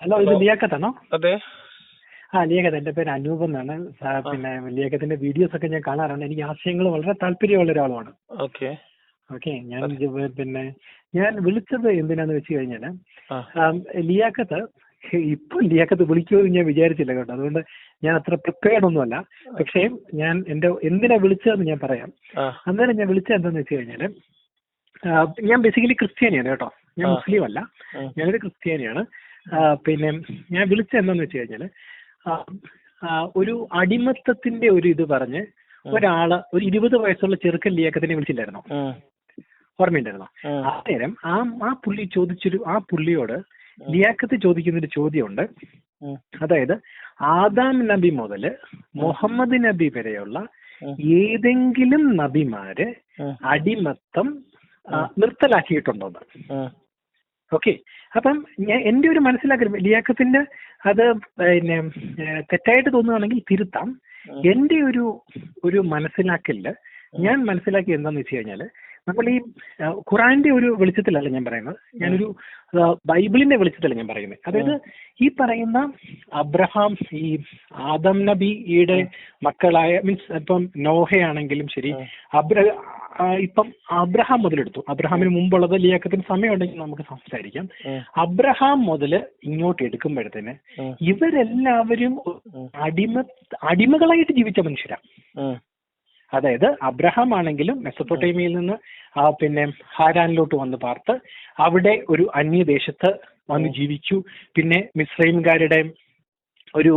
Hello ഇത് ലിയാക്കത്താണോ അതെ. ആ ലിയാക്കത്ത് എന്റെ പേര് അനൂപ് എന്നാണ്. പിന്നെ ലിയാക്കത്തിന്റെ വീഡിയോസ് ഒക്കെ ഞാൻ കാണാറുണ്ട്. എനിക്ക് ആശയങ്ങൾ വളരെ താല്പര്യമുള്ള ഒരാളുമാണ്. ഓക്കെ. ഓക്കെ ഞാൻ ഇത് പിന്നെ ഞാൻ വിളിച്ചത് എന്തിനാന്ന് വെച്ച് കഴിഞ്ഞാൽ ആ. ആം, ലിയാക്കത്ത് ഇപ്പൊ ലിയാക്കത്ത് വിളിക്കുമെന്ന് ഞാൻ വിചാരിച്ചില്ല കേട്ടോ. അതുകൊണ്ട് ഞാൻ അത്ര പ്രിപ്പയർഡ് ഒന്നുമല്ല. പക്ഷേ ഞാൻ എന്റെ എന്തിനാ വിളിച്ചതെന്ന് ഞാൻ പറയാം. ആ. അന്നേരം ഞാൻ വിളിച്ചത് എന്താന്ന് വെച്ച് കഴിഞ്ഞാൽ ആ, ഞാൻ ബേസിക്കലി ക്രിസ്ത്യാനിയാണ് കേട്ടോ. ഞാൻ ആ. മുസ്ലിം അല്ല. ഉം. ഞാനൊരു ക്രിസ്ത്യാനിയാണ്. പിന്നെ ഞാൻ വിളിച്ചത് എന്താന്ന് വെച്ച് കഴിഞ്ഞാൽ ഒരു അടിമത്തത്തിന്റെ ഒരു ഇത് പറഞ്ഞ് ഒരാൾ ഒരു ഇരുപത് വയസ്സുള്ള ചെറുക്കൻ ലിയാക്കത്തിനെ വിളിച്ചില്ലായിരുന്നോ. ഓർമ്മയുണ്ടായിരുന്നോ? അന്നേരം ആ ആ പുള്ളി ചോദിച്ചൊരു ആ പുള്ളിയോട് ലിയാക്കത്ത് ചോദിക്കുന്നൊരു ചോദ്യമുണ്ട്. അതായത് ആദാം നബി മുതൽ മുഹമ്മദ് നബി വരെയുള്ള. ഏതെങ്കിലും നബിമാര് അടിമത്തം നിർത്തലാക്കിയിട്ടുണ്ടോന്ന്. ഓക്കെ അപ്പം ഞാൻ എന്റെ ഒരു മനസ്സിലാക്കൽ ലിയാക്കത്തിന്റെ അത് പിന്നെ തെറ്റായിട്ട് തോന്നുകയാണെങ്കിൽ തിരുത്താം. എന്റെ എന്റെ ഒരു ഒരു മനസ്സിലാക്കലിൽ ഞാൻ മനസ്സിലാക്കി എന്താന്ന് വെച്ച് കഴിഞ്ഞാൽ നമ്മൾ ഈ ഖുറാന്റെ ഒരു വെളിച്ചത്തിലല്ല ഞാൻ പറയുന്നത്. ഞാനൊരു ബൈബിളിന്റെ വെളിച്ചത്തിലല്ല ഞാൻ പറയുന്നത്. അതായത് ഈ പറയുന്ന അബ്രഹാം ഈ ആദം നബിയുടെ മക്കളായ മീൻസ് ഇപ്പം നോഹയാണെങ്കിലും ശരി അബ്ര ഇപ്പം അബ്രഹാം മുതലെടുത്തു. അബ്രഹാമിന് മുമ്പുള്ളത് ലിയാക്കത്തിന് സമയമുണ്ടെങ്കിൽ നമുക്ക് സംസാരിക്കാം. അബ്രഹാം മുതൽ ഇങ്ങോട്ട് എടുക്കുമ്പോഴത്തേന്. ഇവരെല്ലാവരും അടിമ അടിമകളായിട്ട് ജീവിച്ച മനുഷ്യരാ. ഉം. അതായത് അബ്രഹാം ആണെങ്കിലും മെസ്സപ്പൊട്ടേമിയയിൽ നിന്ന് ആ, പിന്നെ ഹാരാനിലോട്ട് വന്ന് പാർത്ത് അവിടെ ഒരു അന്യദേശത്ത് വന്ന് ജീവിച്ചു. പിന്നെ മിസ്രൈംകാരുടെ ഒരു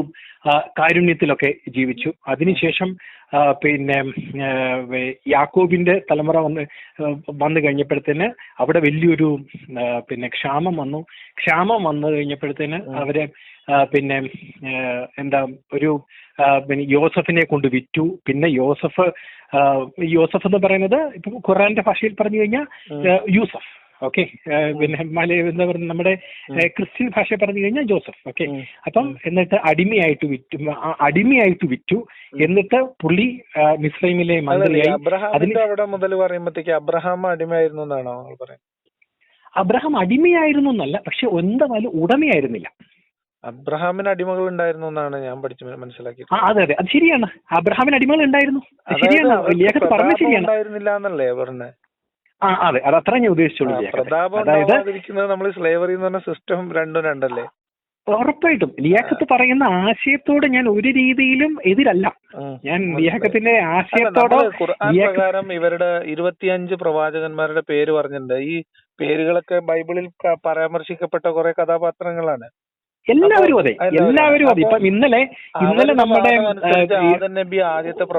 കാരുണ്യത്തിലൊക്കെ ജീവിച്ചു. അതിനുശേഷം പിന്നെ യാക്കോബിന്റെ തലമുറ വന്ന് വന്നു കഴിഞ്ഞപ്പോഴത്തേന് അവിടെ വലിയൊരു പിന്നെ ക്ഷാമം വന്നു. ക്ഷാമം വന്നു കഴിഞ്ഞപ്പോഴത്തേന് അവരെ പിന്നെ എന്താ ഒരു പിന്നെ യോസഫിനെ കൊണ്ട് വിറ്റു. പിന്നെ യോസഫ് യോസഫ് എന്ന് പറയുന്നത് ഇപ്പൊ ഖുറാന്റെ ഭാഷയിൽ പറഞ്ഞു കഴിഞ്ഞാൽ യൂസഫ്. ഓക്കെ? പിന്നെ മലയ എന്താ പറയുക നമ്മുടെ ക്രിസ്ത്യൻ ഭാഷ പറഞ്ഞു കഴിഞ്ഞാൽ ജോസഫ്. ഓക്കെ. അപ്പം എന്നിട്ട് അടിമയായിട്ട് വിറ്റു. അടിമയായിട്ട് വിറ്റു. എന്നിട്ട് പുള്ളി മിസ്രൈമിലെ മന്ത്രിയായി അവിടെ മുതൽ പറയുമ്പോഴത്തേക്ക് അബ്രഹാം അടിമയായിരുന്നു എന്നാണോ പറയുന്നത്? അബ്രഹാം അടിമയായിരുന്നു എന്നല്ല പക്ഷെ എന്തായാലും ഉടമയായിരുന്നില്ല. അബ്രഹാമിന് അടിമകൾ ഉണ്ടായിരുന്നു എന്നാണ് ഞാൻ പഠിച്ച് മനസ്സിലാക്കിയത്. അതെ അതെ. അത് ശരിയാണ്. അബ്രഹാമിന് അടിമകൾ ഉണ്ടായിരുന്നു. ശരിയാണ്. പ്രതാപം ശരിയാണ്. ഉണ്ടായിരുന്നില്ല എന്നല്ലേ പറഞ്ഞത് ആ അതെ. അത് അത്ര ഞാൻ ഉദ്ദേശിച്ചുള്ളൂ പ്രതാപം ഉണ്ടാവാതിരിക്കുന്നത് നമ്മൾ സ്ലേവറി എന്ന് പറഞ്ഞ സിസ്റ്റം രണ്ടും രണ്ടല്ലേ? ഉറപ്പായിട്ടും. ലിയാഖത്ത് പറയുന്ന ആശയത്തോട് ഞാൻ ഒരു രീതിയിലും എതിരല്ല. ഞാൻ ലിയാഖത്തിന്റെ ആശയത്തോട് പ്രകാരം ഇവരുടെ ഇരുപത്തിയഞ്ച് പ്രവാചകന്മാരുടെ പേര് പറഞ്ഞിട്ടുണ്ട്. ഈ പേരുകളൊക്കെ ബൈബിളിൽ പരാമർശിക്കപ്പെട്ട കുറെ കഥാപാത്രങ്ങളാണ്. എല്ലാവരും അതെ എല്ലാവരും അതെ. ഇപ്പൊ ഇന്നലെ ഇന്നലെ നമ്മുടെ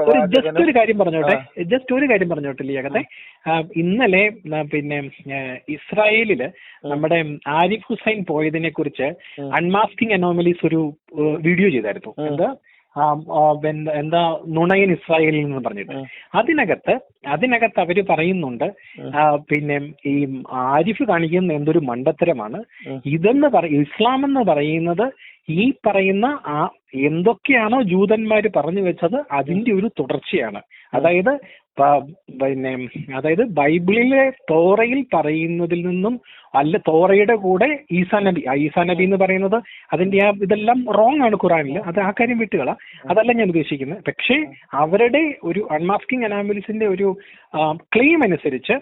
ഒരു ജസ്റ്റ് ഒരു കാര്യം പറഞ്ഞോട്ടെ ജസ്റ്റ് ഒരു കാര്യം പറഞ്ഞോട്ടെ ലിയാകത്തെ ഇന്നലെ പിന്നെ ഇസ്രായേലിൽ നമ്മുടെ ആരിഫ് ഹുസൈൻ പോയതിനെ കുറിച്ച്. അൺമാസ്കിംഗ് അനോമലീസ് ഒരു വീഡിയോ ചെയ്തായിരുന്നു. എന്താ? എന്ത- നുണയൻ ഇസ്രായേലിൽ എന്ന് പറഞ്ഞിട്ട്. അതിനകത്ത് അതിനകത്ത് അവർ പറയുന്നുണ്ട് പിന്നെ ഈ ആരിഫ് കാണിക്കുന്ന എന്തൊരു മണ്ടത്തരമാണ്. ഇതെന്ന് പറ ഇസ്ലാം എന്ന് പറയുന്നത് ഈ പറയുന്ന ആ എന്തൊക്കെയാണോ ജൂതന്മാര് പറഞ്ഞു വെച്ചത് അതിന്റെ ഒരു തുടർച്ചയാണ്. അതായത് പിന്നെ അതായത് ബൈബിളിലെ തോറയിൽ പറയുന്നതിൽ നിന്നും അല്ല തോറയുടെ കൂടെ ഈസാ നബി ഈസാ നബി എന്ന് പറയുന്നത് അതിന്റെ ആ ഇതെല്ലാം റോങ് ആണ് ഖുറാനിൽ അത് ആ കാര്യം വിട്ടുകള. അതല്ല ഞാൻ ഉദ്ദേശിക്കുന്നത്. പക്ഷേ അവരുടെ ഒരു അൺമാസ്കിംഗ് അനാമലിസിന്റെ ഒരു ക്ലെയിം അനുസരിച്ച്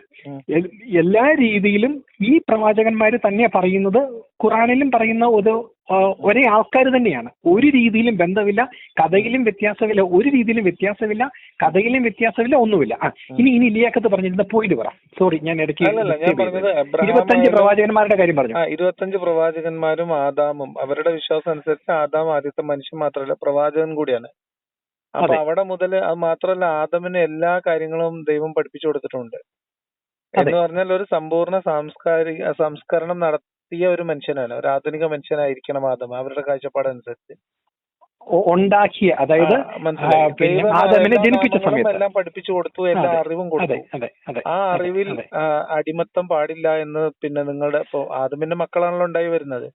എല്ലാ രീതിയിലും ഈ പ്രവാചകന്മാര് തന്നെ പറയുന്നത്. ഖുറാനിലും പറയുന്ന ഒരു ഒരേ ആൾക്കാർ തന്നെയാണ്. ഒരു രീതിയിലും ബന്ധമില്ല കഥയിലും വ്യത്യാസമില്ല ഒരു രീതിയിലും വ്യത്യാസമില്ല കഥയിലും വ്യത്യാസമില്ല ഒന്നുമില്ല. ആ ഇനി ഇനി ഇലിയാക്കത്ത് പറഞ്ഞിരുന്ന പോയിന്റ് പറ. സോറി ഞാൻ ഇടയ്ക്ക്. ഇരുപത്തഞ്ച് പ്രവാചകന്മാരുടെ കാര്യം പറഞ്ഞു. ഇരുപത്തഞ്ച് പ്രവാചകന്മാരും ആദാമും. അവരുടെ വിശ്വാസം അനുസരിച്ച് ആദാം ആദ്യത്തെ മനുഷ്യൻ മാത്രമല്ല പ്രവാചകൻ കൂടിയാണ്. അപ്പൊ. അവിടെ മുതൽ അത് മാത്രമല്ല ആദമിന് എല്ലാ കാര്യങ്ങളും ദൈവം പഠിപ്പിച്ചു കൊടുത്തിട്ടുണ്ട്. എന്ന് പറഞ്ഞാൽ ഒരു സമ്പൂർണ സാംസ്കാരിക സംസ്കരണം നടത്തിയ ഒരു മനുഷ്യനാണ് ഒരു ആധുനിക മനുഷ്യനായിരിക്കണം ആദം അവരുടെ കാഴ്ചപ്പാട് അനുസരിച്ച് ഉണ്ടാക്കിയ അതായത് ആദമിനെ എല്ലാ ജനിപ്പിച്ച സമയത്ത്. എല്ലാം പഠിപ്പിച്ചു കൊടുത്തു എല്ലാ അറിവും കൊടുത്തു. ആ അറിവിൽ അടിമത്തം പാടില്ല എന്ന് പിന്നെ നിങ്ങളുടെ ഇപ്പൊ ആദമിന്റെ മക്കളാണല്ലോ ഉണ്ടായി വരുന്നത്.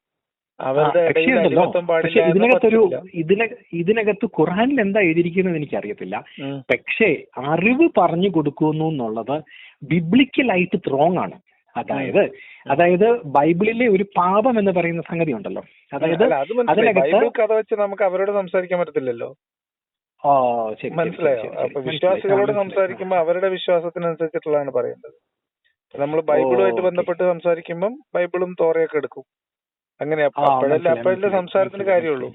പക്ഷേ ഇതിനകത്തൊരു ഇതിന ഇതിനകത്ത് ഖുറാനിൽ എന്താ എഴുതിയിരിക്കുന്നത് എനിക്ക് അറിയത്തില്ല പക്ഷേ അറിവ് പറഞ്ഞു കൊടുക്കുന്നു എന്നുള്ളത് ബിബ്ലിക്കലായിട്ട് റോങ് ആണ്. അതായത് അതായത് ബൈബിളിലെ ഒരു പാപം എന്ന് പറയുന്ന സംഗതി ഉണ്ടല്ലോ അതായത് ബൈബിൾ കഥ വെച്ച് നമുക്ക് അവരോട് സംസാരിക്കാൻ പറ്റത്തില്ലല്ലോ? മനസ്സിലായോ? അപ്പൊ വിശ്വാസികളോട് സംസാരിക്കുമ്പോ സംസാരിക്കുമ്പോൾ അവരുടെ വിശ്വാസത്തിനനുസരിച്ചിട്ടുള്ളതാണ് പറയുന്നത്. നമ്മൾ ബൈബിളുമായിട്ട്. ബന്ധപ്പെട്ട് സംസാരിക്കുമ്പം ബൈബിളും തോറയൊക്കെ എടുക്കും. അങ്ങനെയാ അപ്പോഴല്ലേ അപ്പോഴല്ലേ സംസാരത്തിന് കാര്യമുള്ളൂ.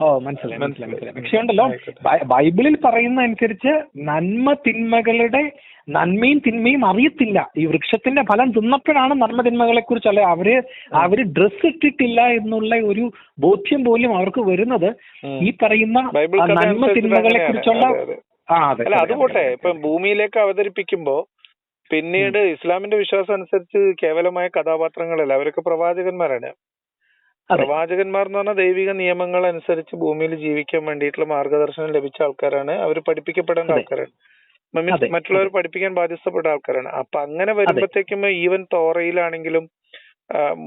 ഓ മനസ്സിലായി മനസ്സിലായി മനസ്സിലായി. പക്ഷെ ഉണ്ടല്ലോ ബൈബിളിൽ പറയുന്ന അനുസരിച്ച് നന്മ തിന്മകളുടെ നന്മയും തിന്മയും അറിയത്തില്ല. ഈ വൃക്ഷത്തിന്റെ ഫലം തിന്നപ്പോഴാണ് നന്മ തിന്മകളെ കുറിച്ച് അല്ലെ അവർ അവർ ഡ്രസ് ഇട്ടിട്ടില്ല എന്നുള്ള ഒരു ബോധ്യം പോലും അവർക്ക് വരുന്നത്. ഈ പറയുന്ന നന്മ തിന്മകളെ കുറിച്ചുള്ള. ആ അതെ അല്ല അതെ, അത് അതെ, പോട്ടെ അതെ. ഇപ്പൊ ഭൂമിയിലേക്ക് അവതരിപ്പിക്കുമ്പോ പിന്നീട് ഇസ്ലാമിന്റെ വിശ്വാസം അനുസരിച്ച് കേവലമായ കഥാപാത്രങ്ങളല്ല അവരൊക്കെ പ്രവാചകന്മാരാണ്. പ്രവാചകന്മാർ എന്ന് പറഞ്ഞാൽ ദൈവിക നിയമങ്ങൾ അനുസരിച്ച് ഭൂമിയിൽ ജീവിക്കാൻ വേണ്ടിയിട്ടുള്ള മാർഗദർശനം ലഭിച്ച ആൾക്കാരാണ്. അവർ പഠിപ്പിക്കപ്പെടേണ്ട. ആൾക്കാരാണ്. മറ്റുള്ളവർ പഠിപ്പിക്കാൻ ബാധ്യസ്ഥപ്പെട്ട ആൾക്കാരാണ്. അപ്പൊ അങ്ങനെ വരുമ്പോഴത്തേക്കും ഈവൻ തോറയിലാണെങ്കിലും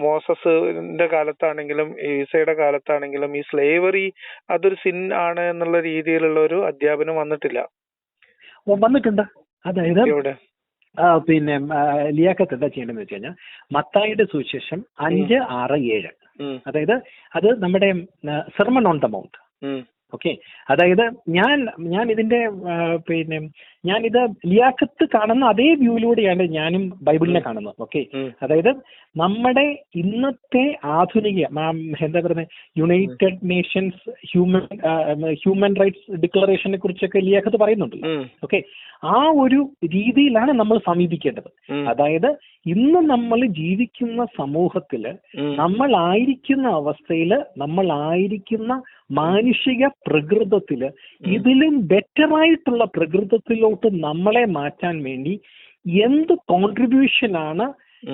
മോസസിന്റെ കാലത്താണെങ്കിലും ഈസയുടെ കാലത്താണെങ്കിലും ഈ സ്ലേവറി അതൊരു സിൻ ആണ് എന്നുള്ള രീതിയിലുള്ള ഒരു അധ്യാപനം വന്നിട്ടില്ല. വന്നിട്ടുണ്ട്. അതായത് പിന്നെ ലിയാക്കത്ത് എന്താ ചെയ്യേണ്ടതെന്ന് വെച്ച് കഴിഞ്ഞാൽ മത്തായിയുടെ സുവിശേഷം അഞ്ച് ആറ് ഏഴ്. അതായത് അത് നമ്മുടെ sermon on the mount okay. അതായത് ഞാൻ ഞാൻ ഇതിന്റെ പിന്നെ ഞാൻ ഇത് ലിയാക്കത്ത് കാണുന്ന അതേ വ്യൂയിലൂടെയാണ് ഞാനും ബൈബിളിനെ കാണുന്നത്. ഓക്കെ. അതായത് നമ്മുടെ ഇന്നത്തെ ആധുനിക എന്താ പറയുന്നത് united nations human human rights ഡിക്ലറേഷനെ കുറിച്ചൊക്കെ ലിയാക്കത്ത് പറയുന്നുണ്ട്. ഓക്കെ. ആ ഒരു രീതിയിലാണ് നമ്മൾ സമീപിക്കേണ്ടത്. അതായത് ഇന്ന് നമ്മൾ ജീവിക്കുന്ന സമൂഹത്തിൽ ആയിരിക്കുന്ന നമ്മളായിരിക്കുന്ന അവസ്ഥയിൽ നമ്മളായിരിക്കുന്ന മാനുഷിക പ്രകൃതത്തിൽ ഇതിലും ബെറ്റർ ആയിട്ടുള്ള പ്രകൃതത്തിലോട്ട് നമ്മളെ മാറ്റാൻ വേണ്ടി എന്ത് കോൺട്രിബ്യൂഷൻ ആണ്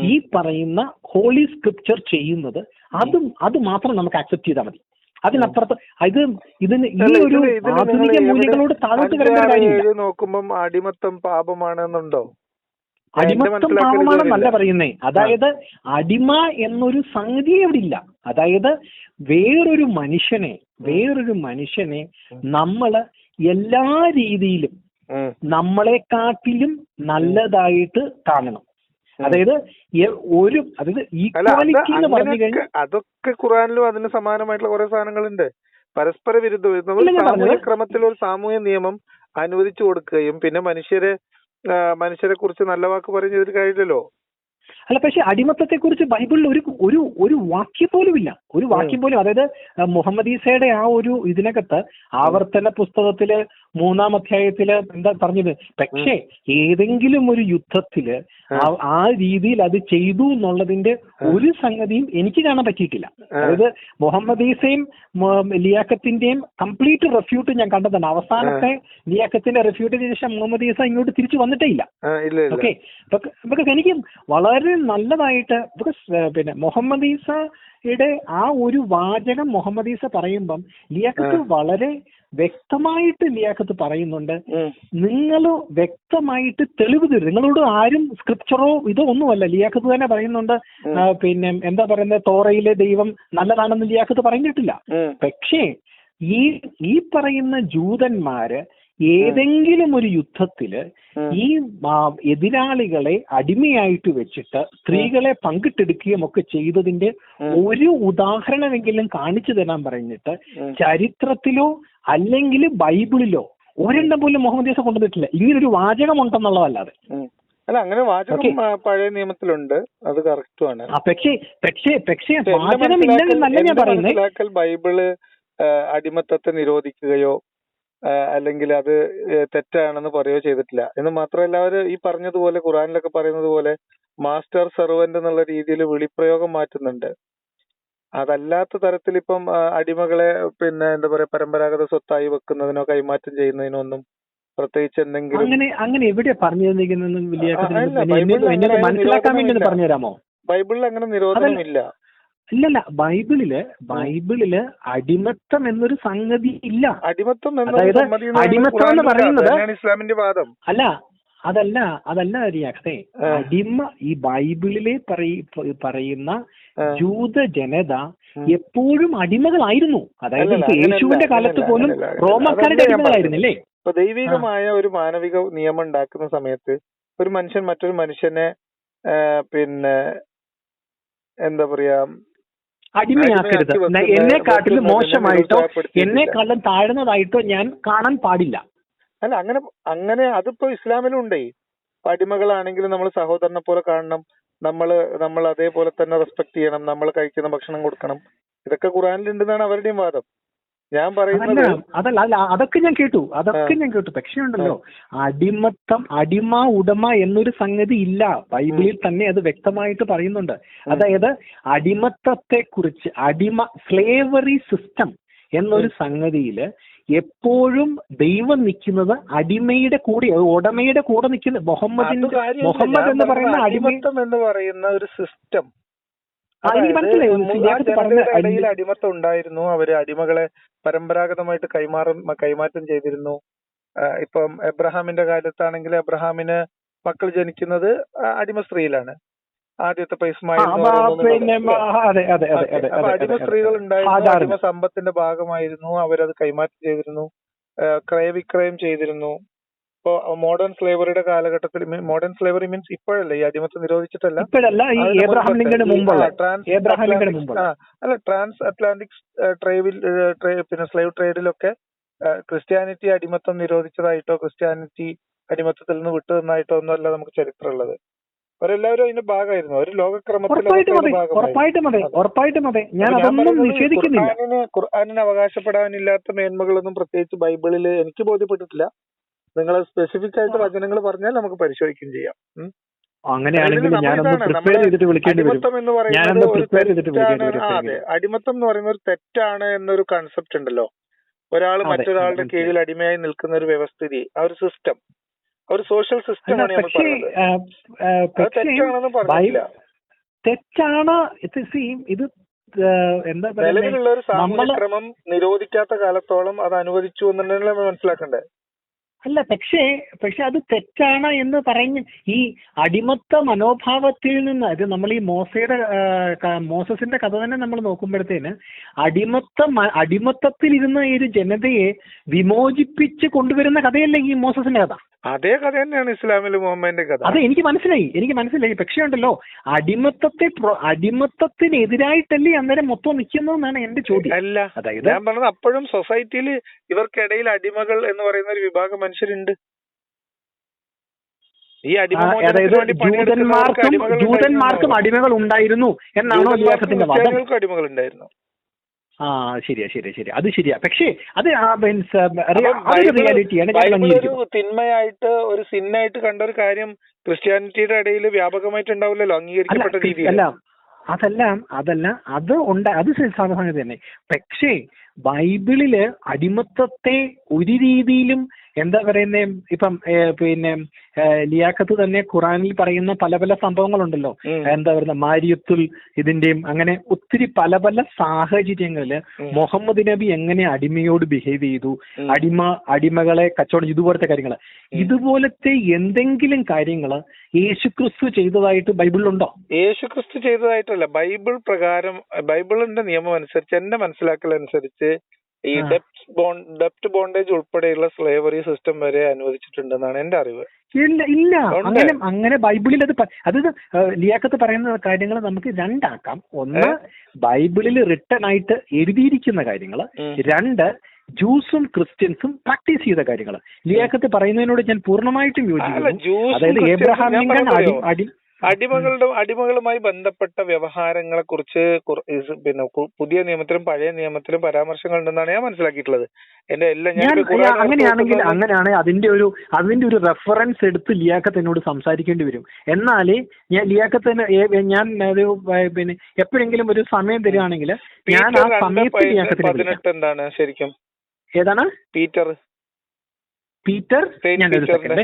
ഈ പറയുന്ന ഹോളി സ്ക്രിപ്ചർ ചെയ്യുന്നത്? അതും അത് മാത്രം നമുക്ക് അക്സെപ്റ്റ് ചെയ്താൽ മതി. അതിനപ്പുറത്ത് ഇത് ഇതിന് ഈ ഒരു ആധുനിക മൂല്യങ്ങളോട് താഴോട്ട് അഞ്ച് വരേണ്ട ആറ് നോക്കുമ്പം അടിമത്തം പാപമാണെന്നുണ്ടോ? മനസ്സിലാക്കൽ പാവമാണെന്നല്ല പറയുന്നേ. അതായത് അടിമ എന്നൊരു സംഗതി അവിടെ ഇല്ല. അതായത് വേറൊരു മനുഷ്യനെ വേറൊരു മനുഷ്യനെ നമ്മൾ എല്ലാ രീതിയിലും നമ്മളെ നമ്മളെക്കാട്ടിലും നല്ലതായിട്ട് കാണണം. അതായത് ഒരു അതായത് ഈക്വാലിറ്റി എന്ന് പറഞ്ഞു കഴിഞ്ഞാൽ അതൊക്കെ ഖുറാനിലും അതിന് സമാനമായിട്ടുള്ള കുറെ സാധനങ്ങളുണ്ട്. പരസ്പര വിരുദ്ധ ക്രമത്തിൽ ഒരു സാമൂഹ്യ നിയമം അനുവദിച്ചു കൊടുക്കുകയും പിന്നെ മനുഷ്യരെ മനുഷ്യരെ കുറിച്ച് നല്ല വാക്ക് ഇതിൽ കാര്യമില്ലല്ലോ. അല്ല പക്ഷെ അടിമത്തത്തെ കുറിച്ച് ബൈബിളിൽ ഒരു ഒരു ഒരു വാക്യം പോലും ഇല്ല ഒരു വാക്യം പോലും അതായത് മുഹമ്മദ് ഈസയുടെ ആ ഒരു ഇതിനകത്ത് ആവർത്തന പുസ്തകത്തിൽ മൂന്നാം അധ്യായത്തിൽ എന്താ പറഞ്ഞത്? പക്ഷേ ഏതെങ്കിലും ഒരു യുദ്ധത്തിൽ ആ- രീതിയിൽ അത് ചെയ്തു എന്നുള്ളതിന്റെ ഒരു സംഗതിയും എനിക്ക് കാണാൻ പറ്റിയിട്ടില്ല. അതായത് മുഹമ്മദ് ഈസയും ലിയാക്കത്തിന്റെയും കംപ്ലീറ്റ് റെഫ്യൂട്ട് ഞാൻ കണ്ടതാണ്. അവസാനത്തെ ലിയാക്കത്തിന്റെ റെഫ്യൂട്ടിന് ശേഷം മുഹമ്മദ് ഈസ ഇങ്ങോട്ട് തിരിച്ചു വന്നിട്ടേ ഇല്ല. ഓക്കെ. എനിക്ക് വളരെ നല്ലതായിട്ട് ബിക്കോസ് പിന്നെ മുഹമ്മദ് ഈസയുടെ ആ ഒരു വാചകം മുഹമ്മദ് ഈസ പറയുമ്പം ലിയാഖത്ത് വളരെ വ്യക്തമായിട്ട് ലിയാഖത്ത് പറയുന്നുണ്ട്. നിങ്ങൾ വ്യക്തമായിട്ട് തെളിവ് തരും. നിങ്ങളോട് ആരും സ്ക്രിപ്ചറോ ഇതോ ഒന്നുമല്ല. ലിയാഖത്ത് തന്നെ പറയുന്നുണ്ട്. പിന്നെ എന്താ പറയുന്നത് തോറയിലെ ദൈവം നല്ലതാണെന്ന് ലിയാഖത്ത് പറഞ്ഞിട്ടില്ല. പക്ഷേ ഈ ഈ പറയുന്ന ജൂതന്മാര് ഏതെങ്കിലും ഒരു യുദ്ധത്തിൽ ഈ എതിരാളികളെ അടിമയായിട്ട് വെച്ചിട്ട് സ്ത്രീകളെ പങ്കിട്ടെടുക്കുകയും ഒക്കെ ചെയ്തതിന്റെ ഒരു ഉദാഹരണമെങ്കിലും കാണിച്ചു തരാൻ പറഞ്ഞിട്ട്. ചരിത്രത്തിലോ അല്ലെങ്കിൽ ബൈബിളിലോ ഒരെണ്ണം പോലും മുഹമ്മദ് ഈസ കൊണ്ടുവന്നിട്ടില്ല. ഇങ്ങനൊരു വാചകം ഉണ്ടെന്നുള്ളതല്ലാതെ അല്ല അങ്ങനെ വാചകം പഴയ നിയമത്തിലുണ്ട്. അത് കറക്റ്റുമാണ് പക്ഷേ പക്ഷേ പക്ഷേ വാചകം ഇല്ലെന്നല്ല ഞാൻ പറയുന്നത് ബൈബിൾ അടിമത്തത്തെ നിരോധിക്കുകയോ അല്ലെങ്കിൽ അത് തെറ്റാണെന്ന് പറയുകയോ ചെയ്തിട്ടില്ല. എന്ന് മാത്രമല്ല അവർ ഈ പറഞ്ഞതുപോലെ ഖുറാനിലൊക്കെ പറയുന്നത് പോലെ മാസ്റ്റർ സെർവന്റ് എന്നുള്ള രീതിയിൽ വിളിപ്രയോഗം മാറ്റുന്നുണ്ട്. അതല്ലാത്ത തരത്തിൽ ഇപ്പം അടിമകളെ പിന്നെ എന്താ പറയാ പരമ്പരാഗത സ്വത്തായി വെക്കുന്നതിനോ കൈമാറ്റം ചെയ്യുന്നതിനോ ഒന്നും പ്രത്യേകിച്ച് എന്തെങ്കിലും അങ്ങനെ അങ്ങനെ എവിടെയാ പറഞ്ഞു തന്നിരിക്കുന്നതെന്ന് മനസ്സിലാക്കാൻ വേണ്ടി പറഞ്ഞു തരാമോ ബൈബിളിൽ അങ്ങനെ നിരോധനമില്ല ഇല്ലല്ല ബൈബിളിൽ ബൈബിളിൽ അടിമത്തം എന്നൊരു സംഗതി ഇല്ല. അടിമത്തം അതായത് അടിമത്തം എന്ന് പറയുന്നത് ഇസ്ലാമിന്റെ വാദം. അല്ല അതല്ല അതല്ല അറിയാതെ അടിമ ഈ ബൈബിളിലെ പറയുന്ന ജൂത ജനത എപ്പോഴും അടിമകളായിരുന്നു. അതായത് അല്ലല്ല, യേശുവിന്റെ കാലത്ത് പോലും. റോമക്കാരുടെ അടിമകളായിരുന്നില്ലേ? ഇപ്പൊ ദൈവികമായ ഒരു മാനവിക നിയമം ഉണ്ടാക്കുന്ന സമയത്ത് ഒരു മനുഷ്യൻ മറ്റൊരു മനുഷ്യനെ പിന്നെ എന്താ പറയാ അടിമയാക്കരുത്. എന്നെ വെക്കുന്ന- എന്നെക്കാട്ടിലും മോശമായിട്ടോ എന്നെ എന്നെക്കാളും താഴ്ന്നതായിട്ടോ ഞാൻ കാണാൻ പാടില്ല. അല്ല അങ്ങനെ അങ്ങനെ അതിപ്പോ ഇസ്ലാമിലും ഉണ്ടേ അടിമകളാണെങ്കിലും നമ്മൾ സഹോദരനെ പോലെ കാണണം. നമ്മൾ നമ്മൾ അതേപോലെ തന്നെ റെസ്പെക്ട് ചെയ്യണം. നമ്മൾ കഴിക്കുന്ന ഭക്ഷണം കൊടുക്കണം. ഇതൊക്കെ ഖുറാനിലുണ്ടെന്നാണ് അവരുടെയും വാദം. ഞാൻ അതല്ല പറയുന്നത് അതല്ല അല്ല അതൊക്കെ ഞാൻ കേട്ടു അതൊക്കെ ഞാൻ കേട്ടു. പക്ഷേ ഉണ്ടല്ലോ അടിമത്തം അടിമ ഉടമ എന്നൊരു സംഗതി ഇല്ല. ബൈബിളിൽ തന്നെ അത് വ്യക്തമായിട്ട് പറയുന്നുണ്ട്. അതായത് അടിമത്തത്തെ കുറിച്ച് അടിമ സ്ലേവറി സിസ്റ്റം എന്നൊരു സംഗതിയിൽ എപ്പോഴും ദൈവം നിൽക്കുന്നത് അടിമയുടെ കൂടെ ഉടമയുടെ കൂടെ നിൽക്കുന്ന മുഹമ്മദിന്റെ മുഹമ്മദ് എന്ന് പറയുന്ന അടിമത്തം എന്ന് പറയുന്ന ഒരു സിസ്റ്റം ആ, എനിക്ക് മനസ്സിലായി. ഇതിനകത്ത് പറഞ്ഞ ഇടയിൽ അടി- അടിമത്തം ഉണ്ടായിരുന്നു. അവർ അടിമകളെ പരമ്പരാഗതമായിട്ട് കൈമാറും കൈമാറ്റം ചെയ്തിരുന്നു. ഇപ്പം എബ്രഹാമിന്റെ കാലത്താണെങ്കിൽ എബ്രഹാമിന് മക്കൾ ജനിക്കുന്നത് അടിമ സ്ത്രീയിലാണ്. ആദ്യത്തെ അടിമ സ്ത്രീകൾ ഉണ്ടായിരുന്നു അടിമ സമ്പത്തിന്റെ ഭാഗമായിരുന്നു. അവരത് കൈമാറ്റം ചെയ്തിരുന്നു. ക്രയവിക്രയം ചെയ്തിരുന്നു. ഇപ്പോ മോഡേൺ സ്ലേവറിയുടെ കാലഘട്ടത്തിൽ മോഡേൺ സ്ലേവറി മീൻസ് ഇപ്പോഴല്ലേ ഈ അടിമത്തം നിരോധിച്ചിട്ടല്ല? ട്രാൻസ് അല്ല ട്രാൻസ് അറ്റ്ലാന്റിക് ട്രേവിൽ പിന്നെ സ്ലേവ് ട്രേഡിലൊക്കെ ക്രിസ്ത്യാനിറ്റി അടിമത്തം നിരോധിച്ചതായിട്ടോ ക്രിസ്ത്യാനിറ്റി അടിമത്തത്തിൽ നിന്ന് വിട്ടു നിന്നായിട്ടോ ഒന്നുമല്ല നമുക്ക് ചരിത്രമുള്ളത്. അവരെല്ലാവരും അതിന്റെ ഭാഗമായിരുന്നു. അവർ ലോകക്രമത്തിൽ ഖുർആനിന് അവകാശപ്പെടാനില്ലാത്ത മേന്മകളൊന്നും പ്രത്യേകിച്ച് ബൈബിളിൽ എനിക്ക് ബോധ്യപ്പെട്ടിട്ടില്ല. നിങ്ങൾ സ്പെസിഫിക് ആയിട്ട് വചനങ്ങൾ പറഞ്ഞാൽ നമുക്ക് പരിശോധിക്കുകയും ചെയ്യാം. അങ്ങനെയാണെങ്കിൽ അടിമത്തം എന്ന് പറയുന്നത് ഒരു തെറ്റാണ്. അതെ. അടിമത്തം എന്ന് പറയുന്നത് ഒരു തെറ്റാണ് എന്നൊരു കൺസെപ്റ്റ് ഉണ്ടല്ലോ. ഒരാൾ മറ്റൊരാളുടെ. കീഴിൽ അടിമയായി നിൽക്കുന്ന ഒരു വ്യവസ്ഥിതി ആ ഒരു സിസ്റ്റം ഒരു സോഷ്യൽ സിസ്റ്റം ആണ് നമ്മൾ പറയുന്നത്. തെറ്റാണെന്ന് പറഞ്ഞില്ല തെറ്റാണ്. ഇത് എന്താ നിലവിലുള്ള ഒരു സാമൂഹ്യ ക്രമം നിരോധിക്കാത്ത കാലത്തോളം അത് അനുവദിച്ചു എന്നുണ്ടെങ്കിൽ നമ്മൾ മനസ്സിലാക്കണ്ടേ? അല്ല പക്ഷേ പക്ഷെ അത് തെറ്റാണ് എന്ന് പറഞ്ഞ് ഈ അടിമത്ത മനോഭാവത്തിൽ നിന്ന് ഇത് നമ്മൾ ഈ മോസയുടെ മോസസിന്റെ കഥ തന്നെ നമ്മൾ നോക്കുമ്പോഴത്തേന് അടിമത്ത അടിമത്തത്തിൽ ഇരുന്ന ഈ ഒരു ജനതയെ വിമോചിപ്പിച്ച് കൊണ്ടുവരുന്ന കഥയല്ലേ ഈ മോസസിന്റെ കഥ. അതേ കഥ തന്നെയാണ് ഇസ്ലാമിൽ മുഹമ്മദിന്റെ കഥ. അതെ എനിക്ക് മനസ്സിലായി എനിക്ക് മനസ്സിലായി. പക്ഷേ ഉണ്ടല്ലോ അടിമത്തത്തെ അടിമത്തത്തിനെതിരായിട്ടല്ലേ അന്നേരം മൊത്തം നിൽക്കുന്നതെന്നാണ് എന്റെ ചോദ്യം. അല്ല അതായത് ഞാൻ പറഞ്ഞത് അപ്പോഴും സൊസൈറ്റിയിൽ ഇവർക്കിടയിൽ അടിമകൾ എന്ന് പറയുന്ന ഒരു വിഭാഗം മനുഷ്യരുണ്ട്. ഈ അതായത് ജൂതന്മാർക്കും അടിമകൾ ഉണ്ടായിരുന്നു. എന്നാണോ അടിമകൾ ഉണ്ടായിരുന്നു ആ ശരിയാ ശരിയാ ശരി അത് ശരിയാ. പക്ഷേ അത് മീൻസ് റിയാലിറ്റിയാണ് തിന്മയായിട്ട് ഒരു സിന്നായിട്ട് കണ്ട ഒരു കാര്യം ക്രിസ്ത്യാനിറ്റിയുടെ ഇടയിൽ വ്യാപകമായിട്ട് ഉണ്ടാവില്ലല്ലോ അംഗീകരിക്കപ്പെട്ട രീതിയിൽ. അല്ല അതെല്ലാം അതല്ല അത് ഉണ്ട് അത് സാധാരണ തന്നെ. പക്ഷേ ബൈബിളിൽ അടിമത്തത്തെ ഒരു രീതിയിലും എന്താ പറയുന്നത് ഇപ്പം പിന്നെ ലിയാക്കത്ത് ലിയാഖത്ത് തന്നെ ഖുറാനിൽ പറയുന്ന പല പല സംഭവങ്ങളുണ്ടല്ലോ. എന്താ പറയുക മാരിയത്തുൽ ഇതിന്റെയും അങ്ങനെ ഒത്തിരി പല പല സാഹചര്യങ്ങളിൽ മുഹമ്മദ് നബി എങ്ങനെ അടിമയോട് ബിഹേവ് ചെയ്തു അടിമ അടിമകളെ കച്ചവടം ഇതുപോലത്തെ കാര്യങ്ങൾ ഇതുപോലത്തെ എന്തെങ്കിലും കാര്യങ്ങൾ യേശുക്രിസ്തു ചെയ്തതായിട്ട് ബൈബിളിലുണ്ടോ? യേശു ക്രിസ്തു ചെയ്തതായിട്ടല്ല. ബൈബിൾ പ്രകാരം ബൈബിളിന്റെ നിയമം അനുസരിച്ച് എന്റെ മനസ്സിലാക്കൽ അനുസരിച്ച് ഈ ആ. ഡെപ്റ്റ് ബോണ്ട് ഡെപ്റ്റ് ബോണ്ടേജ് ഉൾപ്പെടെയുള്ള സ്ലേവറി സിസ്റ്റം വരെ അനുവദിച്ചിട്ടുണ്ടെന്നാണ് എന്റെ അറിവ്. ഇല്ല ഇല്ല. അങ്ങനെ അങ്ങനെ ബൈബിളിൽ അത് അത് ലിയാക്കത്ത് പറയുന്ന കാര്യങ്ങൾ നമുക്ക് രണ്ടാക്കാം. ഒന്ന് ബൈബിളിൽ റിട്ടൺ ആയിട്ട് എഴുതിയിരിക്കുന്ന കാര്യങ്ങൾ. രണ്ട് ജൂസും ക്രിസ്ത്യൻസും പ്രാക്ടീസ് ചെയ്ത കാര്യങ്ങൾ. ലിയാക്കത്ത് പറയുന്നതിനോട് ഞാൻ പൂർണമായിട്ടും യോജിക്കുന്നു. അതായത് എബ്രഹാം ലിങ്കൺ അടി അടി അടിമകളുടെ അടിമകളുമായി ബന്ധപ്പെട്ട വ്യവഹാരങ്ങളെ കുറിച്ച് പിന്നെ പുതിയ നിയമത്തിലും പഴയ നിയമത്തിലും പരാമർശങ്ങൾ ഉണ്ടെന്നാണ് ഞാൻ മനസ്സിലാക്കിയിട്ടുള്ളത്. എന്റെ എല്ലാം ഞാൻ അങ്ങനെയാണെങ്കിൽ അങ്ങനെയാണ് അങ്ങനെയാണെങ്കിൽ അതിന്റെ ഒരു അതിന്റെ ഒരു റെഫറൻസ് എടുത്ത് ലിയാക്കത്ത് എന്നോട് സംസാരിക്കേണ്ടി വരും. എന്നാലേ ഞാൻ ലിയാക്കത്തിന് ഞാൻ ഒരു പിന്നെ എപ്പോഴെങ്കിലും ഒരു സമയം തരികയാണെങ്കിൽ ഞാൻ ആ സമയത്ത് ലിയാക്കത്തിനെ എന്താണ് ശരിക്കും? ഏതാണ്? പീറ്റർ. പീറ്റർ? ഞാൻ ഒരു സെക്കൻഡ്.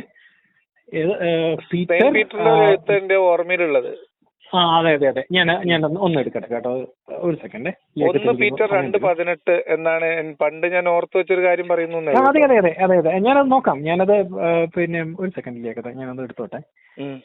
പീറ്ററിന്റെ ഓർമ്മയിലുള്ളത്. ആ അതെ അതെ അതെ. ഞാൻ ഞാൻ ഒന്ന് എടുക്കട്ടെ കേട്ടോ. ഒരു സെക്കൻഡ്. ഒന്ന് പീറ്റർ രണ്ട് പതിനെട്ട് എന്നാണ് പണ്ട് ഞാൻ ഓർത്ത് വെച്ചൊരു കാര്യം പറയുന്നു അതെ. അതെ അതെ അതെ അതെ. ഞാനത് നോക്കാം. ഞാനത് പിന്നെ ഒരു സെക്കൻഡിലേക്കട്ടെ ഞാനത് എടുത്തോട്ടെ. ഉം.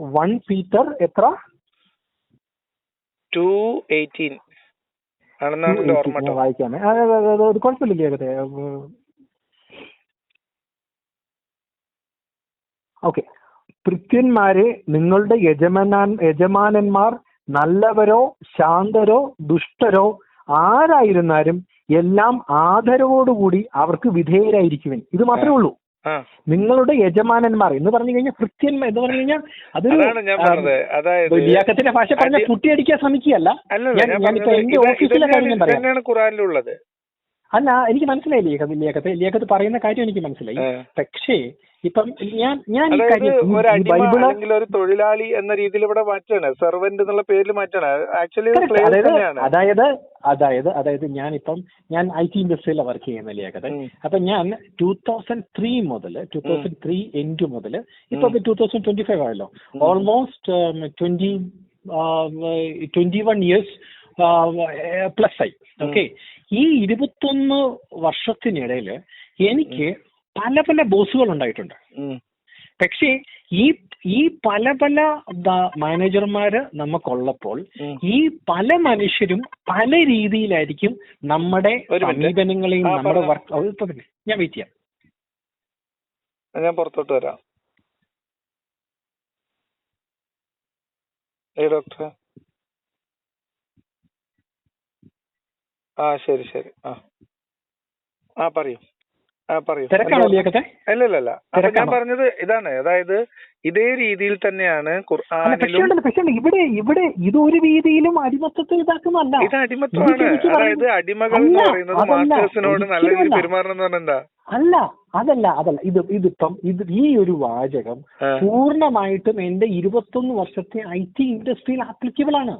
വൺ പീറ്റർ എത്ര? Two eighteen. വായിക്കാമേ. അത് കുഴപ്പമില്ല അതെ ഓക്കെ. ഭൃത്യന്മാരെ നിങ്ങളുടെ യജമാനൻ യജമാനന്മാർ നല്ലവരോ ശാന്തരോ ദുഷ്ടരോ ആരായിരുന്നാലും എല്ലാം ആദരവോടുകൂടി അവർക്ക് വിധേയരായിരിക്കുവൻ. ഇത് മാത്രമേ ഉള്ളൂ. നിങ്ങളുടെ യജമാനന്മാർ എന്ന് പറഞ്ഞു കഴിഞ്ഞാൽ ഭൃത്യന്മാർ എന്ന് പറഞ്ഞു കഴിഞ്ഞാൽ അതൊരു ലിയാക്കത്തിന്റെ ഭാഷ പറഞ്ഞ അടി- കുട്ടിയടിക്കാൻ ശ്രമിക്കുകയല്ല. ഞാൻ- ഇപ്പൊ എന്റെ ഓഫീസിലെ കാര്യം ഞാൻ പറയാം. അല്ല എനിക്ക് മനസ്സിലായി ലിയാക്കത്ത് ലിയാക്കത്ത് ലിയാക്കത്ത് പറയുന്ന കാര്യം എനിക്ക് മനസ്സിലായി. പക്ഷേ ഇപ്പം ഞാൻ ഞാൻ ഈ അതായത് കാര്യം ഒരു അടിമ ബൈബിൾ അല്ലെങ്കിൽ ഒരു തൊഴിലാളി എന്ന രീതിയിൽ ഇവിടെ മാറ്റാണ്. സെർവന്റ് എന്നുള്ള പേരിൽ മാറ്റാണ്. Actually Correct. സ്ലേവ് അതായത് തന്നെയാണ്. അതായത് അതായത് അതായത് ഞാനിപ്പം ഞാൻ ഐ ടി ഇൻഡസ്ട്രിയിലാണ് വർക്ക് ചെയ്യുന്ന ഉം. അപ്പൊ ഞാൻ ടൂ തൗസൻഡ് ത്രീ മുതൽ ടൂ തൗസൻഡ് ത്രീ എൻഡ് മുതൽ ഇപ്പൊ ടൂ തൗസൻഡ് ട്വന്റി ഫൈവ് ആയല്ലോ. Almost twenty twenty one years plus ആയി ഓക്കെ ഈ ഇരുപത്തൊന്ന് വർഷത്തിനിടയിൽ എനിക്ക് പല പല ബോസുകൾ ഉണ്ടായിട്ടുണ്ട്. പക്ഷേ ഈ ഈ പല പല മാനേജർമാര് നമുക്കുള്ളപ്പോൾ ഈ പല മനുഷ്യരും പല രീതിയിലായിരിക്കും നമ്മുടെ. സമീപനങ്ങളെയും നമ്മുടെ വർക്ക് ഞാൻ വെയിറ്റ് ചെയ്യാം. ഞാൻ പുറത്തോട്ട് വരാം. ഡോക്ടർ ആ ശരി ശരി. ആ. ആ പറയൂ. ആ പറയൂ. അല്ലല്ല അപ്പൊ ഞാൻ? പറഞ്ഞത് ഇതാണ്. അതായത് ഇതേ രീതിയിൽ തന്നെയാണ് ഖുർആാനിലും ഇവിടെ ഇവിടെ ഇതൊരു രീതിയിലും അടിമത്തത്തെ ഇതാക്കുന്നല്ല ഇത് അടിമത്വമാണ് അതായത് അടിമകൾ എന്ന് പറയുന്നത് മാസ്റ്റേഴ്സിനോട് നല്ല രീതിയിൽ. പെരുമാറണം എന്ന് പറഞ്ഞാ അല്ല അതല്ല അതല്ല. ഇത് ഇതിപ്പം ഇത് ഈ ഒരു വാചകം പൂർണമായിട്ടും എന്റെ ഇരുപത്തൊന്ന് വർഷത്തെ ഐ ടി ഇൻഡസ്ട്രിയിൽ ആപ്ലിക്കബിൾ ആണ്.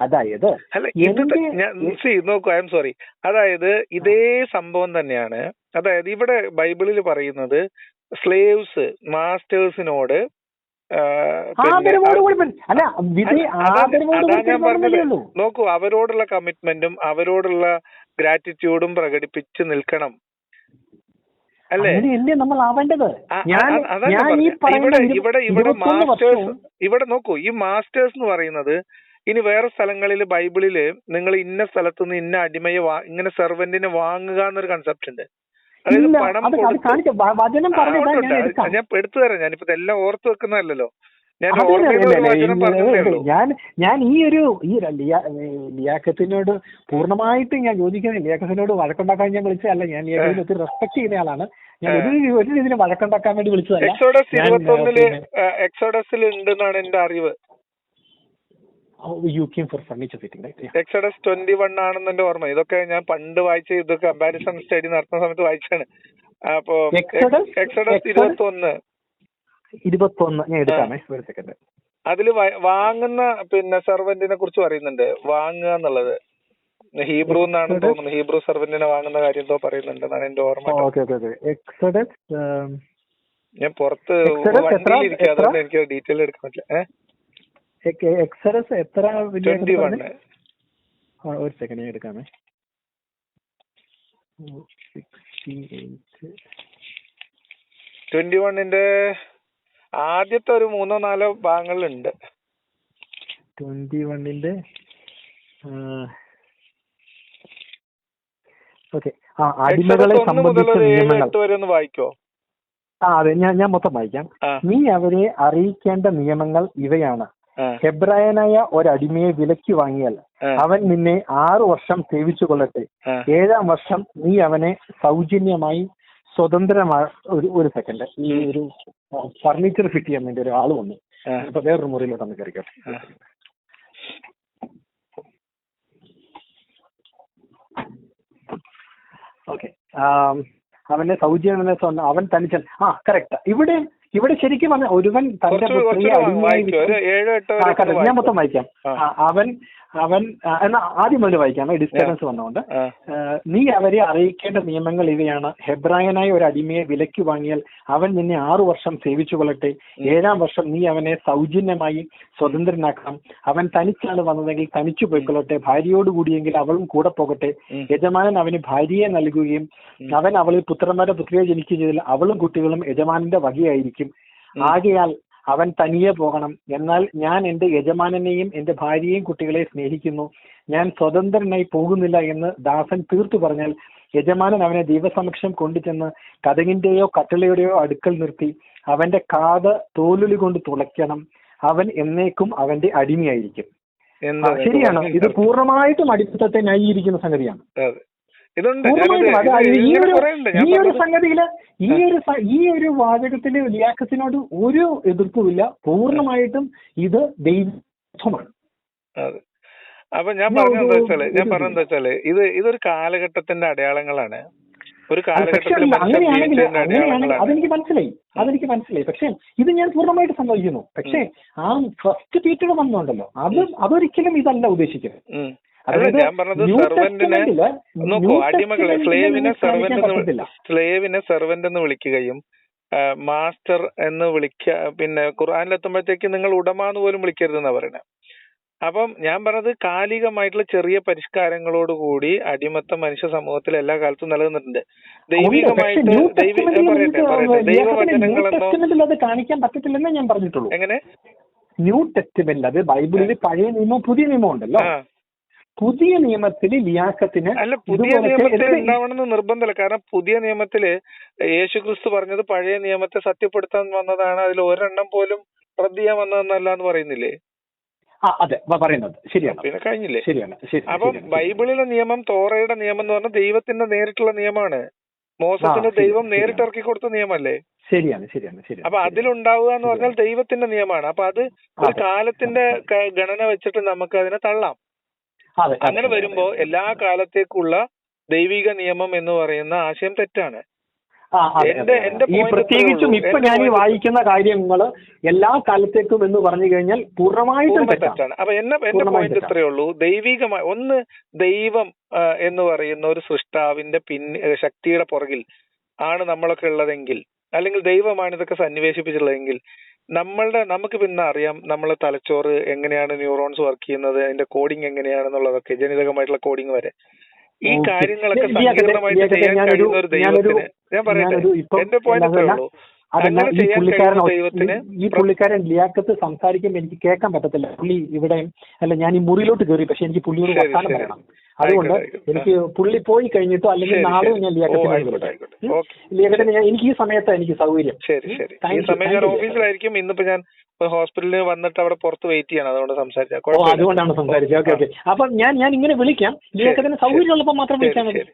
അതായത് അല്ല ഇത് നോക്കൂ ഐ എം സോറി. അതായത് ഇതേ സംഭവം തന്നെയാണ്. അതായത് ഇവിടെ ബൈബിളിൽ പറയുന്നത് സ്ലേവ്സ് മാസ്റ്റേഴ്സിനോട് നോക്കൂ അവരോടുള്ള കമ്മിറ്റ്മെന്റും അവരോടുള്ള ഗ്രാറ്റിറ്റ്യൂഡും പ്രകടിപ്പിച്ച് നിൽക്കണം. അല്ലേ? നമ്മൾ ആവേണ്ടത്? ഇവിടെ ഇവിടെ ഇവിടെ മാസ്റ്റേഴ്സ് ഇവിടെ നോക്കൂ ഈ മാസ്റ്റേഴ്സ് എന്ന് പറയുന്നത് ഇനി വേറെ സ്ഥലങ്ങളിൽ ബൈബിളിൽ നിങ്ങൾ ഇന്ന സ്ഥലത്തു നിന്ന് ഇന്ന അടിമയെ ഇങ്ങനെ സെർവന്റിനെ വാങ്ങുക എന്നൊരു കൺസെപ്റ്റ് ഉണ്ട്. അതായത് പണം കൊടുത്ത് ഞാൻ എടുത്തു തരാം ഞാനിപ്പോ ഇതെല്ലാം ഓർത്ത് വെക്കുന്നതല്ലോ ഞാൻ ഞാൻ ഈ ഒരു ഈ ലിയാക്കത്തിനോട് പൂർണമായിട്ട് ഞാൻ യോജിക്കുന്നില്ല. ലിയാക്കത്തിനോട് വഴക്കുണ്ടാക്കാൻ ഞാൻ വിളിച്ചതല്ല. ഞാൻ ലിയാഖത്തിനെ ഒത്തിരി റെസ്പെക്ട് ചെയ്യുന്ന ആളാണ്. ഞാൻ ഒരു ഒരു രീതിയിലും വഴക്കുണ്ടാക്കാൻ വേണ്ടി വിളിച്ചതല്ല. എക്സോഡസിൽ ഉണ്ടെന്നാണ് എന്റെ അറിവ്. You came for furniture fitting Exodus twenty one ആണെന്ന് എന്റെ ഓർമ്മ. ഇതൊക്കെ ഞാൻ പണ്ട് വായിച്ച ഇത് കമ്പാരിസൺ സ്റ്റഡി നടത്തുന്ന സമയത്ത് വായിച്ചാണ് അപ്പോ എക്സഡസ്? ഇരുപത്തി ഒന്ന് ഇരുപത്തൊന്ന്. ഞാൻ എടുക്കാമേ ഒരു സെക്കൻഡ് അതിൽ വാങ്ങുന്ന പിന്നെ സെർവന്റിനെ കുറിച്ച് പറയുന്നുണ്ട്. വാങ്ങുക എന്നുള്ളത്. ഹീബ്രു എന്നാണ്? തോന്നുന്നത് ഹീബ്രു സെർവന്റിനെ വാങ്ങുന്ന കാര്യം എന്തോ പറയുന്നുണ്ട് എന്നാണ് എന്റെ ഓർമ്മ ഓക്കെ എക്സഡസ് ഞാൻ പുറത്ത് വണ്ടിയിലിരിക്കുക അതുകൊണ്ട് എനിക്ക് ഡീറ്റെയിൽ എടുക്കാൻ പറ്റില്ല. എക്സഡസ് എത്ര വലിയ ഒരു സെക്കൻഡ് ഞാൻ എടുക്കാമേ. ട്വന്റി വണ്ണിന്റെ ആദ്യത്തെ ഒരു മൂന്നോ നാലോ ഭാഗങ്ങളുണ്ട് ട്വന്റി വണ്ണിന്റെ ഓക്കെ ആ അടിമകളെ സംബന്ധിച്ച നിയമങ്ങൾ. വായിക്കോ? ആ അതെ ഞാൻ ഞാൻ മൊത്തം വായിക്കാം. നീ അവരെ അറിയിക്കേണ്ട നിയമങ്ങൾ ഇവയാണ്. ഹെബ്രായനായ ഒരടിമയെ വിലയ്ക്ക് വാങ്ങിയാൽ അവൻ നിന്നെ ആറു വർഷം സേവിച്ചു കൊള്ളട്ടെ. ഏഴാം വർഷം നീ അവനെ സൗജന്യമായി സ്വതന്ത്രമാ ഒരു ഒരു സെക്കൻഡ് ഈ ഒരു ഫർണിച്ചർ ഫിറ്റ് ചെയ്യാൻ വേണ്ടി ഒരു ആൾ വന്നു. അപ്പൊ വേറൊരു മുറിയിലോട്ട് ഒന്ന് കയറിക്കോട്ടെ. ഓക്കെ അവന്റെ സൗജന്യം അവൻ തനിച്ചൻ ആ കറക്റ്റ് ഇവിടെ ഇവിടെ ശരിക്കും പറഞ്ഞ ഒരുവൻ തന്റെ പുത്രിയെ അടിമയായി വിറ്റ് ഞാൻ. മൊത്തം വായിക്കാം. അവൻ അവൻ എന്നാ ആദ്യം വേണ്ടി വായിക്കാം. ഡിസ്റ്റർബൻസ് വന്നുകൊണ്ട് നീ അവരെ അറിയിക്കേണ്ട നിയമങ്ങൾ ഇവയാണ്. ഹെബ്രായനായ ഒരു അടിമയെ വിലയ്ക്ക് വാങ്ങിയാൽ അവൻ നിന്നെ ആറു വർഷം സേവിച്ചു കൊള്ളട്ടെ ഏഴാം വർഷം നീ അവനെ സൗജന്യമായി സ്വതന്ത്രനാക്കണം. അവൻ തനിച്ചാണ് വന്നതെങ്കിൽ തനിച്ചു പോയിക്കൊള്ളട്ടെ. ഭാര്യയോട് കൂടിയെങ്കിൽ അവളും കൂടെ പോകട്ടെ. യജമാനൻ അവന് ഭാര്യയെ നൽകുകയും അവൻ അവളിൽ പുത്രന്മാരെ പുത്രിയെ ജനിക്കുകയും ചെയ്താൽ അവളും കുട്ടികളും യജമാനന്റെ വകയായിരിക്കും. ആകയാൽ അവൻ തനിയെ പോകണം. എന്നാൽ ഞാൻ എന്റെ യജമാനനെയും എന്റെ ഭാര്യയെയും കുട്ടികളെ സ്നേഹിക്കുന്നു. ഞാൻ സ്വതന്ത്രനായി പോകുന്നില്ല എന്ന് ദാസൻ തീർത്തു പറഞ്ഞാൽ യജമാനൻ അവനെ ദൈവസമക്ഷം കൊണ്ടുചെന്ന് കഥകിന്റെയോ കട്ടളയുടെയോ അടുക്കൽ നിർത്തി അവന്റെ കാത് തോലുലി കൊണ്ട് തുളയ്ക്കണം. അവൻ എന്നേക്കും അവന്റെ അടിമയായിരിക്കും. ശരിയാണ്. ഇത് പൂർണമായിട്ടും അടിമത്തത്തെ ന്യായീകരിക്കുന്ന സംഗതിയാണ്. ഈ ഒരു സംഗതിയിൽ ഈ ഒരു ഈ ഒരു വാചകത്തിൽ ലിയാക്കത്തിനോട് ഒരു എതിർപ്പുമില്ല. പൂർണമായിട്ടും ഇത് ദൈവമാണ് അപ്പൊ ഞാൻ ഒരു- വെച്ചാൽ ഞാൻ പറഞ്ഞെന്താ വെച്ചാൽ ഇത് ഇതൊരു കാലഘട്ടത്തിന്റെ അടയാളങ്ങളാണ്. ഒരു കാലഘട്ടത്തിൽ അങ്ങനെയാണെങ്കിൽ അതെനിക്ക് മനസ്സിലായി. അതെനിക്ക് മനസ്സിലായി. പക്ഷേ ഇത് ഞാൻ പൂർണമായിട്ട് സമ്മതിക്കുന്നു പക്ഷേ ആ ഫസ്റ്റ് പീറ്റർ വന്നുണ്ടല്ലോ. അത് അതൊരിക്കലും ഇതല്ല ഉദ്ദേശിക്കുന്നത്. നോക്കൂ അടിമകളെ സ്ലേവിനെ സെർവന്റ് എന്ന് സ്ലേവിനെ സെർവന്റ് എന്ന് വിളിക്കുകയും മാസ്റ്റർ എന്ന് വിളിക്ക പിന്നെ ഖുർആാനിലെത്തുമ്പോഴത്തേക്ക് നിങ്ങൾ ഉടമ എന്ന് പോലും വിളിക്കരുതെന്നാ പറയണേ. അപ്പം ഞാൻ പറഞ്ഞത് കാലികമായിട്ടുള്ള ചെറിയ പരിഷ്കാരങ്ങളോടുകൂടി അടിമത്ത മനുഷ്യ സമൂഹത്തിൽ എല്ലാ കാലത്തും നിലനിന്നിട്ടുണ്ട്. ദൈവികമായിട്ട് ദൈവി പറയട്ടെ പറയട്ടെ. ദൈവവചനങ്ങളെന്നോ അത് കാണിക്കാൻ പറ്റത്തില്ലെന്നേ ഞാൻ പറഞ്ഞിട്ടുള്ളൂ. എങ്ങനെ? ന്യൂ ടെസ്റ്റ്മെന്റ് അത് ബൈബിളിൽ പഴയ നിയമം പുതിയ നിയമം ഉണ്ടല്ലോ. പുതിയ നിയമത്തിൽ ലിയാക്കത്തിന് അല്ല പുതിയ നിയമത്തിൽ ഉണ്ടാവണമെന്ന് നിർബന്ധമില്ല. കാരണം പുതിയ നിയമത്തിൽ യേശു ക്രിസ്തു പറഞ്ഞത് പഴയ നിയമത്തെ സത്യപ്പെടുത്താൻ വന്നതാണ്. അതിൽ ഒരെണ്ണം പോലും റദ്ദ് ചെയ്യാൻ വന്നതെന്നല്ല എന്ന് പറയുന്നില്ലേ അതെ പറയുന്നത് ശരിയാണ്. പിന്നെ കഴിഞ്ഞില്ലേ? ശരിയാണ് അപ്പൊ ബൈബിളിലെ നിയമം തോറയുടെ നിയമം എന്ന് പറഞ്ഞാൽ ദൈവത്തിന്റെ നേരിട്ടുള്ള നിയമമാണ്. മോശത്തിന് ദൈവം ശരി. നേരിട്ട് ഇറക്കി കൊടുത്ത നിയമല്ലേ? ശരിയാണ് ശരിയാണ് ശരിയാണ് അപ്പൊ അതിലുണ്ടാവുക എന്ന് പറഞ്ഞാൽ ദൈവത്തിന്റെ നിയമമാണ്. അപ്പൊ അത് ഒരു കാലത്തിന്റെ ഗണന വെച്ചിട്ട് നമുക്ക് അതിനെ തള്ളാം. അങ്ങനെ വരുമ്പോ എല്ലാ കാലത്തേക്കുള്ള ദൈവിക നിയമം എന്ന് പറയുന്ന ആശയം തെറ്റാണ്. ഈ പ്രത്യേകിച്ചും ഇപ്പൊ ഞാൻ ഈ വായിക്കുന്ന കാര്യങ്ങൾ എല്ലാ കാലത്തേക്കും എന്ന് പറഞ്ഞു കഴിഞ്ഞാൽ പൂർണമായിട്ടും തെറ്റാണ്. അപ്പൊ എന്നെ എന്റെ പോയിന്റ്. ഇത്രയേ ഉള്ളൂ. ദൈവികമായി ഒന്ന് ദൈവം എന്ന് പറയുന്ന ഒരു സൃഷ്ടാവിന്റെ പിന്നെ ശക്തിയുടെ പുറകിൽ ആണ് നമ്മളൊക്കെ ഉള്ളതെങ്കിൽ അല്ലെങ്കിൽ ദൈവമാണ് ഇതൊക്കെ സന്നിവേശിപ്പിച്ചിട്ടുള്ളതെങ്കിൽ നമ്മളുടെ നമുക്ക് പിന്നെ അറിയാം നമ്മളെ തലച്ചോറ് എങ്ങനെയാണ് ന്യൂറോൺസ് വർക്ക് ചെയ്യുന്നത് അതിന്റെ കോഡിംഗ് എങ്ങനെയാണെന്നുള്ളതൊക്കെ ജനിതകമായിട്ടുള്ള കോഡിംഗ് വരെ. ഈ കാര്യങ്ങളൊക്കെ സങ്കീർണമായിട്ട് ചെയ്യാൻ കഴിയുന്ന ഒരു ദൈവത്തിന്. ഞാൻ പറയട്ടെ? എന്റെ പോയിന്റ് ഉള്ളൂ. അതല്ല ഈ പുള്ളിക്കാരൻ ഈ പുള്ളിക്കാരൻ ലിയാക്കത്ത് സംസാരിക്കുമ്പോൾ എനിക്ക് കേൾക്കാൻ പറ്റത്തില്ല. പുള്ളി ഇവിടെ അല്ല ഞാൻ ഈ മുറിയിലോട്ട് കയറി പക്ഷെ എനിക്ക് പുള്ളിയോട് വർത്താനം പറയണം. അതുകൊണ്ട്. എനിക്ക് പുള്ളി പോയി കഴിഞ്ഞിട്ടോ അല്ലെങ്കിൽ നാളെ ഞാൻ ലിയാക്കത്തിന് ലിയാക്കത്തിന്? ഞാൻ എനിക്ക് ഈ സമയത്താണ് എനിക്ക് സൗകര്യം. ഈ Thank സമയം ഞാൻ ഓഫീസിലായിരിക്കും. ഇന്നിപ്പോ ഞാൻ ഹോസ്പിറ്റലിൽ വന്നിട്ട് അവിടെ പുറത്ത് വെയിറ്റ് ചെയ്യണം. അതുകൊണ്ട് സംസാരിക്കാം ഓ അതുകൊണ്ടാണ് സംസാരിച്ചത്. Okay okay. അപ്പൊ ഞാൻ ഞാൻ ഇങ്ങനെ വിളിക്കാം. ലിയാക്കത്തിന് സൗകര്യം ഉള്ളപ്പോൾ മാത്രം വിളിക്കാൻ മതി.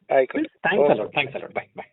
Thanks a lot thanks a lot bye bye